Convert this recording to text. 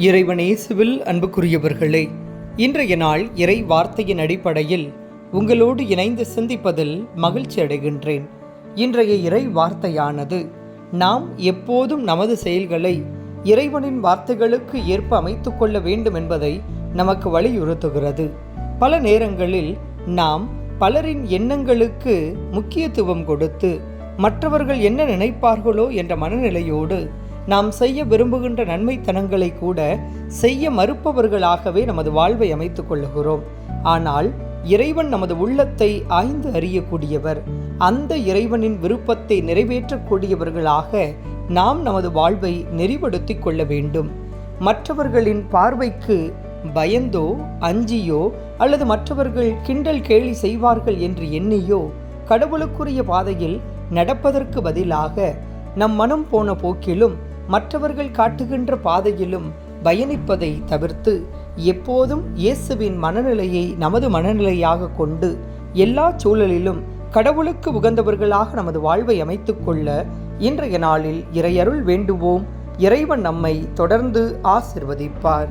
இறைவனேசுவில் அன்புக்குரியவர்களே இன்றைய நாள் இறை வார்த்தையின் அடிப்படையில் உங்களோடு இணைந்து சிந்திப்பதில் மகிழ்ச்சி அடைகின்றேன். இன்றைய இறை வார்த்தையானது நாம் எப்போதும் நமது செயல்களை இறைவனின் வார்த்தைகளுக்கு ஏற்ப அமைத்து கொள்ள வேண்டும் என்பதை நமக்கு வலியுறுத்துகிறது. பல நேரங்களில் நாம் பலரின் எண்ணங்களுக்கு முக்கியத்துவம் கொடுத்து மற்றவர்கள் என்ன நினைப்பார்களோ என்ற மனநிலையோடு நாம் செய்ய விரும்புகின்ற நன்மைத்தனங்களை கூட செய்ய மறுப்பவர்களாகவே நமது வாழ்வை அமைத்துக் கொள்ளுகிறோம். ஆனால் இறைவன் நமது உள்ளத்தை ஆய்ந்து அறியக்கூடியவர் அந்த இறைவனின் விருப்பத்தை நிறைவேற்றக்கூடியவர்களாக நாம் நமது வாழ்வை நெறிப்படுத்தி கொள்ள வேண்டும். மற்றவர்களின் பார்வைக்கு பயந்தோ அஞ்சியோ அல்லது மற்றவர்கள் கிண்டல் கேலி செய்வார்கள் என்று எண்ணியோ கடவுளுக்குரிய பாதையில் நடப்பதற்கு பதிலாக நம் மனம் போன போக்கிலும் மற்றவர்கள் காட்டுகின்ற பாதையிலும் பயணிப்பதை தவிர்த்து எப்போதும் இயேசுவின் மனநிலையை நமது மனநிலையாக கொண்டு எல்லா சூழலிலும் கடவுளுக்கு உகந்தவர்களாக நமது வாழ்வை அமைத்துக்கொள்ள இன்றைய நாளில் இறையருள் வேண்டுவோம். இறைவன் நம்மை தொடர்ந்து ஆசிர்வதிப்பார்.